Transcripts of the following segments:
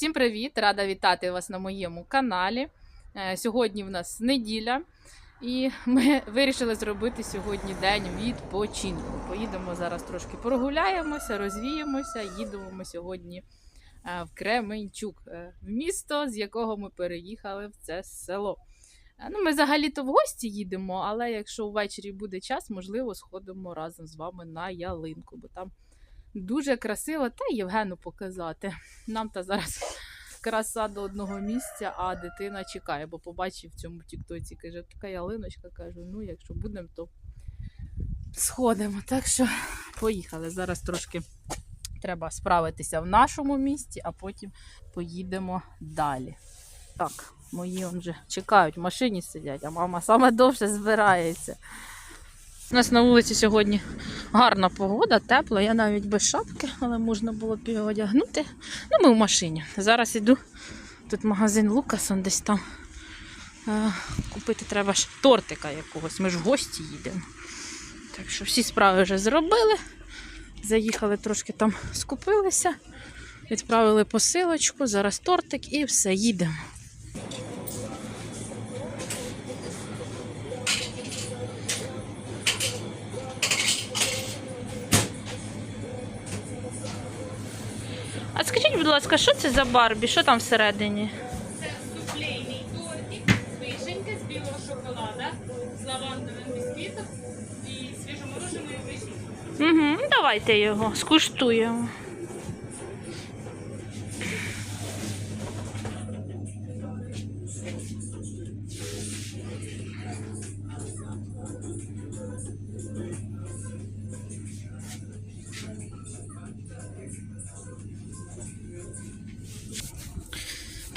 Всім привіт! Рада вітати вас на моєму каналі. Е, Сьогодні в нас неділя, і ми вирішили зробити сьогодні день відпочинку. Поїдемо зараз трошки прогуляємося, розвіємося. Їдемо ми сьогодні е, в Кременчук, е, в місто, з якого ми переїхали в це село. Ну, ми взагалі-то в гості їдемо, але якщо ввечері буде час, можливо, сходимо разом з вами на ялинку, бо там дуже красиво, та Євгену показати. Нам та зараз краса до одного місця, а дитина чекає, бо побачив в цьому тіктоці, каже, така ялиночка, кажу, ну якщо будемо, то сходимо. Так що поїхали. Зараз трошки треба справитися в нашому місті, а потім поїдемо далі. Так, мої вже чекають, в машині сидять, а мама саме довше збирається. У нас на вулиці сьогодні гарна погода, тепло. Я навіть без шапки, але можна було б його одягнути. Ну, ми в машині. Зараз іду. Тут магазин Лукас, он десь там. Е, Купити треба ж тортика якогось. Ми ж в гості їдемо. Так що всі справи вже зробили. Заїхали трошки там, скупилися, відправили посилочку, зараз тортик і все, їдемо. Будь ласка, що це за Барбі? Що там всередині? Це суфлейний тортик, вишенька з білого шоколада, з лавандовим бісквітом і свіжомороженою вишенькою. Угу, давайте його скуштуємо.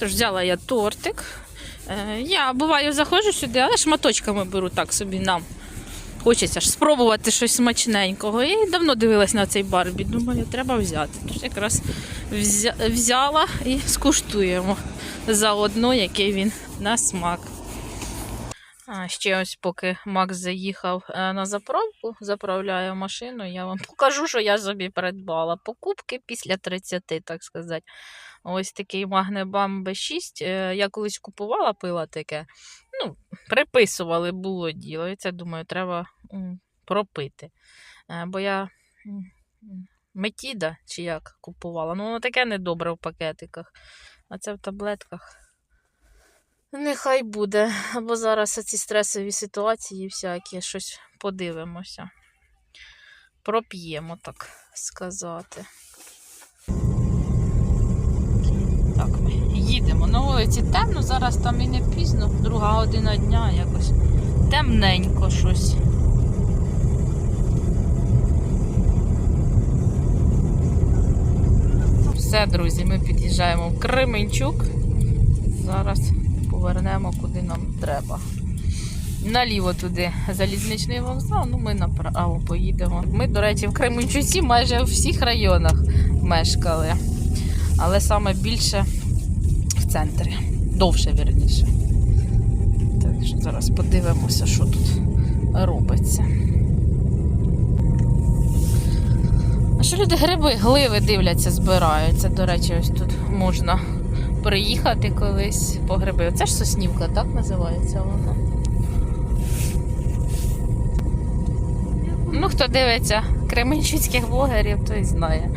Тож взяла я тортик. Е, Я буваю заходжу сюди, але шматочками беру так собі нам. Хочеться ж спробувати щось смачненького. І давно дивилась на цей Барбі. Думаю, треба взяти. Тож якраз взяла і скуштуємо заодно, який він на смак. Ще ось поки Макс заїхав е, на заправку, заправляє машину, я вам покажу, що я собі придбала. Покупки після 30, так сказати. Ось такий Магнебам B6. Е, Я колись купувала, пила таке. Ну, приписували, було діло. І це, думаю, треба пропити. Е, Бо я метіда чи як купувала. Ну, воно таке недобре в пакетиках. А це в таблетках. Нехай буде. Або зараз ці стресові ситуації всякі, щось подивимося. Проп'ємо, так сказати. Так, ми їдемо. На вулиці темно, зараз там і не пізно, друга година дня якось темненько щось. Все, друзі, ми під'їжджаємо в Кременчук. Зараз повернемо куди нам треба. Наліво туди залізничний вокзал, ну ми направо поїдемо. Ми, до речі, в Кременчуці майже у всіх районах мешкали, але саме більше в центрі. Довше, вірніше. Так що зараз подивимося, що тут робиться. А що люди гриби, гливи дивляться, збираються. До речі, ось тут можна приїхати колись по гриби. Оце ж соснівка, так називається вона. Ну, хто дивиться кременчуцьких блогерів, той знає,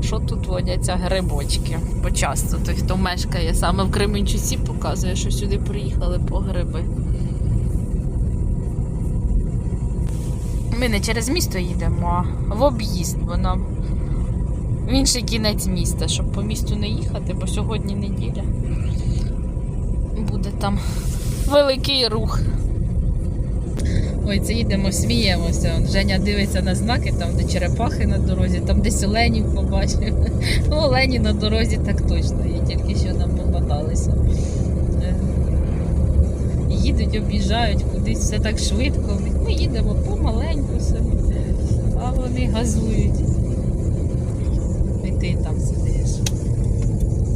що тут водяться грибочки. Бо часто той, хто мешкає саме в Кременчуці, показує, що сюди приїхали по гриби. Ми не через місто їдемо, а в об'їзд, бо нам в інший кінець міста, щоб по місту не їхати, бо сьогодні неділя. Буде там великий рух. Ой, це їдемо, сміємося. Женя дивиться на знаки, там, де черепахи на дорозі, там десь оленів побачив. Ну, олені на дорозі так точно є, тільки що нам попадалися. Е, Їдуть, об'їжджають кудись все так швидко. Ми їдемо помаленьку собі, а вони газують. Ти там сидиш.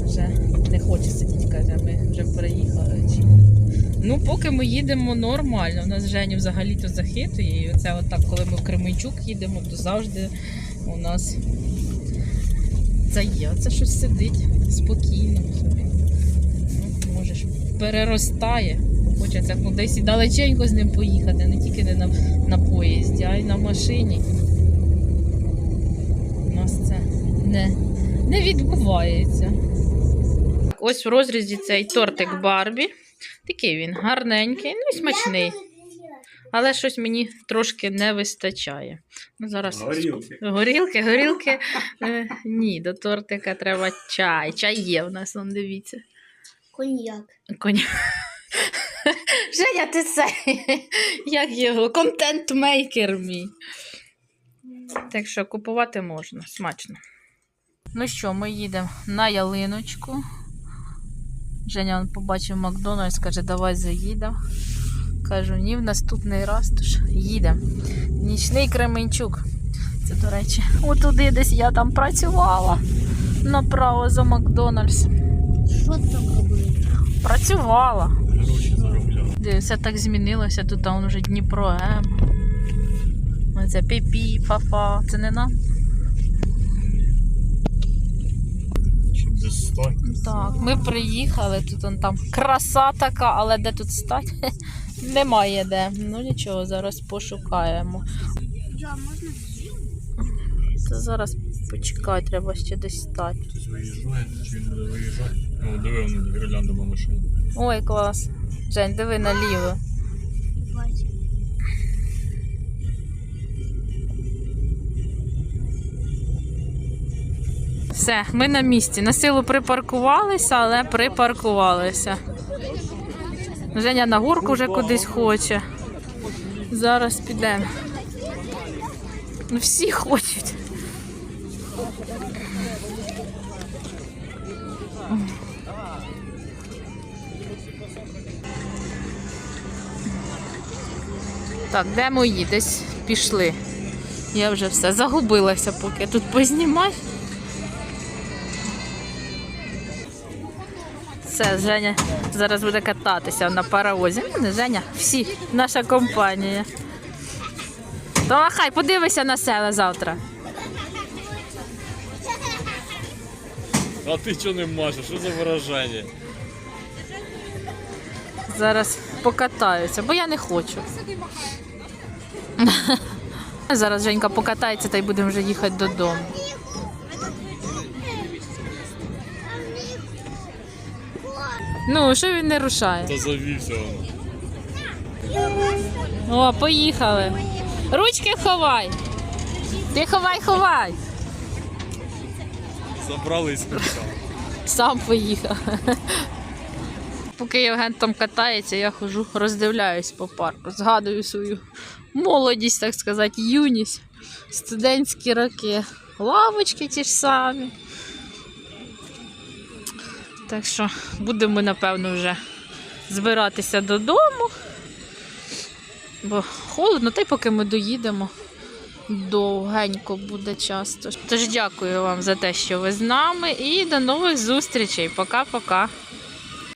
Вже не хоче сидіти, каже, ми вже переїхали. Ну, поки ми їдемо нормально. У нас Женя взагалі-то захитує. І оце отак, коли ми в Кременчук їдемо, то завжди у нас це є. Це щось сидить спокійно собі. Ну, можеш, переростає. Хочеться кудись і далеченько з ним поїхати, не тільки не на, на поїзді, а й на машині. У нас це не, не відбувається. Ось в розрізі цей тортик Барбі. Такий він гарненький, ну і смачний. Але щось мені трошки не вистачає. Ну, зараз Горілки. Горілки, горілки. Е, ні, до тортика треба чай. Чай є в нас, он дивіться. Коньяк. Коня. Женя, ти це. Як його? Контент-мейкер мій. Так що купувати можна, смачно. Ну що, ми їдемо на ялиночку. Женя он побачив Макдональдс, каже, давай заїдемо. Кажу, ні, в наступний раз, тож їдемо. Нічний Кременчук. Це, до речі, отуди десь я там працювала. Направо за Макдональдс. Що ти там робив? Працювала. Все так змінилося, тут там вже Дніпро М. Оце піпі, фафа. Це не нам? Десь стань. Так, ми приїхали, тут он там краса така, але де тут стати? Немає де. Ну нічого, зараз пошукаємо. Я, можна? Це зараз почекай, треба ще десь стати. Хтось виїжджає, чи він буде виїжджати. О, диви, воно гірляндова машина. Ой, клас. Жень, диви наліво. Бачу. Все, ми на місці. На силу припаркувалися, але припаркувалися. Женя на горку вже кудись хоче. Зараз підемо. Ну, всі хочуть. Так, де мої? Десь пішли. Я вже все загубилася, поки тут познімаю. Все, Женя зараз буде кататися на паровозі. Ну, не Женя, всі, наша компанія. То махай, подивися на себе завтра. А ти чого не машеш? Що за виражання? Зараз покатаюся, бо я не хочу. Зараз Женька покатається та й будемо вже їхати додому. Ну, що він не рушає? Та завівся воно. О, поїхали. Ручки ховай. Ти ховай, ховай. Забрали і скричали. Сам поїхав. Поки Євген там катається, я хожу, роздивляюсь по парку, згадую свою молодість, так сказати, юність, студентські роки, лавочки ті ж самі. Так що будемо, напевно, вже збиратися додому. Бо холодно, та й поки ми доїдемо. Довгенько буде часто. Тож дякую вам за те, що ви з нами, і до нових зустрічей. Пока-пока.